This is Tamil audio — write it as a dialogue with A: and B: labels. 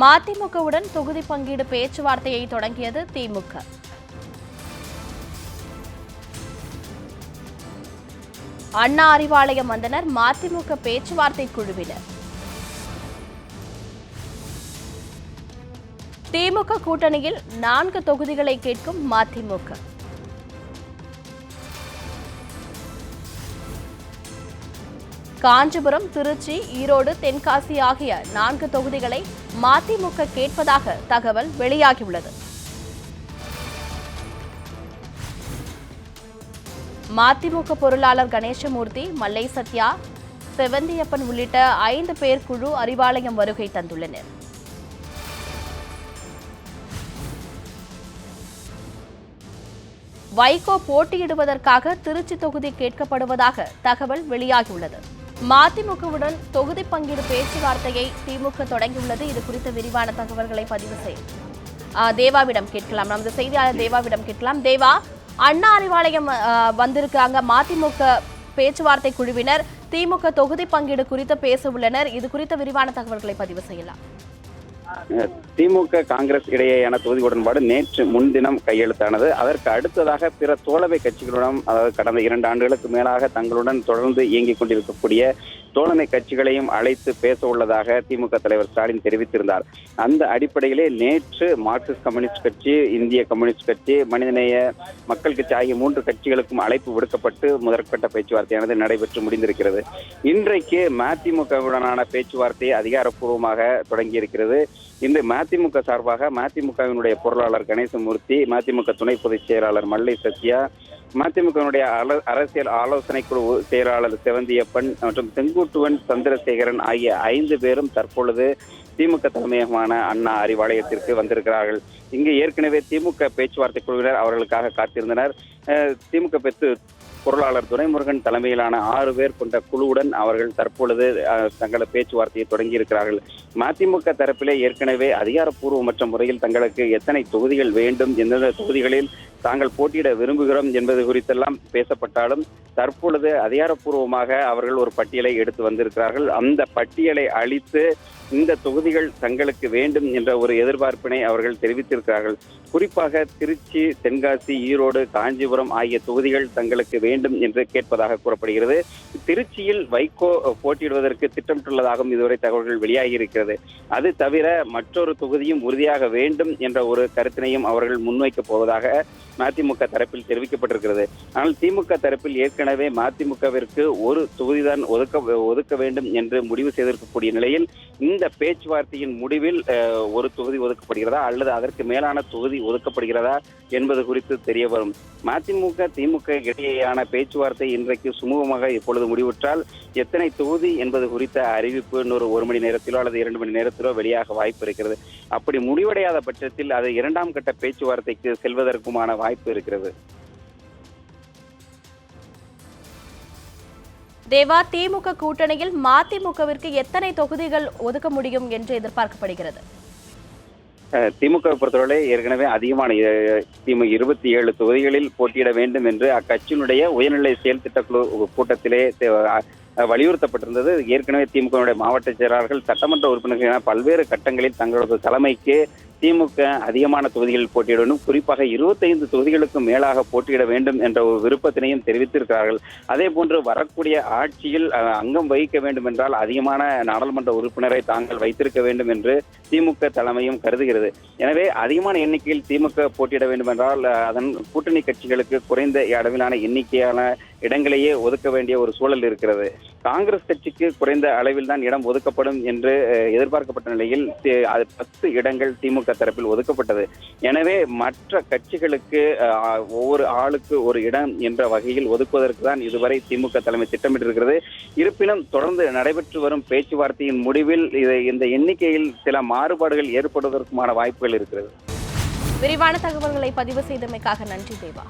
A: மதிமுகவுடன் தொகுதி பங்கீடு பேச்சுவார்த்தையை தொடங்கியது திமுக. அண்ணா அறிவாலயம் வந்தனர் மதிமுக பேச்சுவார்த்தை குழுவினர். திமுக கூட்டணியில் நான்கு தொகுதிகளை கேட்கும் மதிமுக. காஞ்சிபுரம் திருச்சி ஈரோடு தென்காசி ஆகிய நான்கு தொகுதிகளை மதிமுக கேட்பதாக தகவல் வெளியாகியுள்ளது. மதிமுக பொருளாளர் கணேசமூர்த்தி மல்லை சத்யா செவந்தியப்பன் உள்ளிட்ட ஐந்து பேர் குழு அறிவாலயம் வருகை தந்துள்ளனர். வைகோ போட்டியிடுவதற்காக திருச்சி தொகுதி கேட்கப்படுவதாக தகவல் வெளியாகியுள்ளது. மதிமுகவுடன் தொகுதி பங்கீடு பேச்சுவார்த்தையை திமுக தொடங்கியுள்ளது. இது குறித்த விரிவான தகவல்களை பதிவு செய் தேவாவிடம் கேட்கலாம். நமது செய்தியாளர் தேவாவிடம் கேட்கலாம். தேவா அண்ணா அறிவாலயம் வந்திருக்காங்க. மதிமுக பேச்சுவார்த்தை குழுவினர் திமுக தொகுதி பங்கீடு குறித்து பேச உள்ளனர். இது குறித்த விரிவான தகவல்களை பதிவு செய்யலாம்.
B: திமுக காங்கிரஸ் இடையேயான தொகுதி உடன்பாடு நேற்று முன்தினம் கையெழுத்தானது. அதற்கு அடுத்ததாக பிற தோழமை கட்சிகளுடன் அதாவது கடந்த இரண்டு ஆண்டுகளுக்கு மேலாக தங்களுடன் தொடர்ந்து இயங்கிக் கொண்டிருக்கக்கூடிய தோழமை கட்சிகளையும் அழைத்து பேச உள்ளதாக திமுக தலைவர் ஸ்டாலின் தெரிவித்திருந்தார். அந்த அடிப்படையிலே நேற்று மார்க்சிஸ்ட் கம்யூனிஸ்ட் கட்சி இந்திய கம்யூனிஸ்ட் கட்சி மனிதநேய மக்கள் கட்சி ஆகிய மூன்று கட்சிகளுக்கும் அழைப்பு விடுக்கப்பட்டு முதற்கட்ட பேச்சுவார்த்தையானது நடைபெற்று முடிந்திருக்கிறது. இன்றைக்கு மதிமுகவுடனான பேச்சுவார்த்தை அதிகாரப்பூர்வமாக தொடங்கியிருக்கிறது. இந்த மதிமுக சார்பாக மதிமுகவினுடைய பொருளாளர் கணேசமூர்த்தி மதிமுக துணை பொதுச் செயலாளர் மல்லை சத்யா மதிமுகவினுடைய அல- அரசியல் ஆலோசனை குழு செயலாளர் செவந்தியப்பன் மற்றும் செங்குட்டுவன் சந்திரசேகரன் ஆகிய ஐந்து பேரும் தற்பொழுது திமுக தலைமையகமான அண்ணா அறிவாலயத்திற்கு வந்திருக்கிறார்கள். இங்கு ஏற்கனவே திமுக பேச்சுவார்த்தை குழுவினர் அவர்களுக்காக காத்திருந்தனர். திமுக பெற்று பொருளாளர் துரைமுருகன் தலைமையிலான ஆறு பேர் கொண்ட குழுவுடன் அவர்கள் தற்பொழுது அஹ், தங்களது பேச்சுவார்த்தையை தொடங்கியிருக்கிறார்கள். மதிமுக தரப்பிலே ஏற்கனவே அதிகாரப்பூர்வமற்ற முறையில் தங்களுக்கு எத்தனை தொகுதிகள் வேண்டும் எந்தெந்த தொகுதிகளில் தாங்கள் போட்டியிட விரும்புகிறோம் என்பது குறித்தெல்லாம் பேசப்பட்டாலும் தற்பொழுது அதிகாரப்பூர்வமாக அவர்கள் ஒரு பட்டியலை எடுத்து வந்திருக்கிறார்கள். அந்த பட்டியலை அளித்து இந்த தொகுதிகள் தங்களுக்கு வேண்டும் என்ற ஒரு எதிர்பார்ப்பினை அவர்கள் தெரிவித்திருக்கிறார்கள். குறிப்பாக திருச்சி தென்காசி ஈரோடு காஞ்சிபுரம் ஆகிய தொகுதிகள் தங்களுக்கு வேண்டும் என்று கேட்பதாக கூறப்படுகிறது. திருச்சியில் வைகோ போட்டியிடுவதற்கு திட்டமிட்டுள்ளதாகவும் இதுவரை தகவல்கள் வெளியாகி இருக்கிறது. அது தவிர மற்றொரு தொகுதியும் உறுதியாக வேண்டும் என்ற ஒரு கருத்தினையும் அவர்கள் முன்வைக்கப் போவதாக மதிமுக தரப்பில் தெரிவிக்கப்பட்டிருக்கிறது. ஆனால் திமுக தரப்பில் ஏற்கனவே மதிமுகவிற்கு ஒரு தொகுதிதான் ஒதுக்க ஒதுக்க வேண்டும் என்று முடிவு செய்திருக்கக்கூடிய நிலையில் இந்த பேச்சுவார்த்தையின் முடிவில் ஒரு தொகுதி ஒதுக்கப்படுகிறதா அல்லது அதற்கு மேலான தொகுதி ஒதுக்கப்படுகிறதா என்பது குறித்து தெரிய வரும் மதிமுக திமுக இடையேயான பேச்சுவார்த்தை இன்றைக்கு சுமூகமாக இப்பொழுது முடிவுற்றால் எத்தனை தொகுதி என்பது குறித்த அறிவிப்பு இன்னொரு ஒரு மணி நேரத்திலோ அல்லது இரண்டு மணி நேரத்திலோ வெளியாக வாய்ப்பு இருக்கிறது. அப்படி முடிவடையாத பட்சத்தில் அது இரண்டாம் கட்ட பேச்சுவார்த்தைக்கு செல்வதற்குமான வாய்ப்பு இருக்கிறது.
A: தேவா திமுக கூட்டணியில் மதிமுகவிற்கு எத்தனை தொகுதிகள் ஒதுக்க முடியும் என்று எதிர்பார்க்கப்படுகிறது?
B: திமுக பொறுத்தவரை ஏற்கனவே அதிகமான அஹ், திமுக இருபத்தி ஏழு தொகுதிகளில் போட்டியிட வேண்டும் என்று அக்கட்சியினுடைய உயர்நிலை செயல் திட்டக்குழு கூட்டத்திலே வலியுறுத்தப்பட்டிருந்தது. ஏற்கனவே திமுகவினுடைய மாவட்ட செயலாளர்கள் சட்டமன்ற உறுப்பினர்கள் என பல்வேறு கட்டங்களில் தங்களது தலைமைக்கு திமுக அதிகமான தொகுதிகளில் போட்டியிட குறிப்பாக இருபத்தைந்து தொகுதிகளுக்கு மேலாக போட்டியிட வேண்டும் என்ற ஒரு விருப்பத்தினையும் தெரிவித்திருக்கிறார்கள். அதே போன்று வரக்கூடிய ஆட்சியில் அங்கம் வகிக்க வேண்டும் என்றால் அதிகமான நாடாளுமன்ற உறுப்பினரை தாங்கள் வைத்திருக்க வேண்டும் என்று திமுக தலைமையும் கருதுகிறது. எனவே அதிகமான எண்ணிக்கையில் திமுக போட்டியிட வேண்டும் என்றால் அதன் கூட்டணி கட்சிகளுக்கு குறைந்த அளவிலான எண்ணிக்கையான இடங்களையே ஒதுக்க வேண்டிய ஒரு சூழல் இருக்கிறது. காங்கிரஸ் கட்சிக்கு குறைந்த அளவில் தான் இடம் ஒதுக்கப்படும் என்று எதிர்பார்க்கப்பட்ட நிலையில் அது பத்து இடங்கள் திமுக தரப்பில் ஒதுக்கப்பட்டது. எனவே மற்ற கட்சிகளுக்கு ஒவ்வொரு ஆளுக்கு ஒரு இடம் என்ற வகையில் ஒதுக்குவதற்கு தான் இதுவரை திமுக தலைமை திட்டமிட்டிருக்கிறது. இருப்பினும் தொடர்ந்து நடைபெற்று வரும் பேச்சுவார்த்தையின் முடிவில் இது இந்த எண்ணிக்கையில் சில மாறுபாடுகள் ஏற்படுவதற்குமான வாய்ப்புகள் இருக்கிறது.
A: விரிவான தகவல்களை பதிவு செய்தமைக்காக நன்றி தேவா.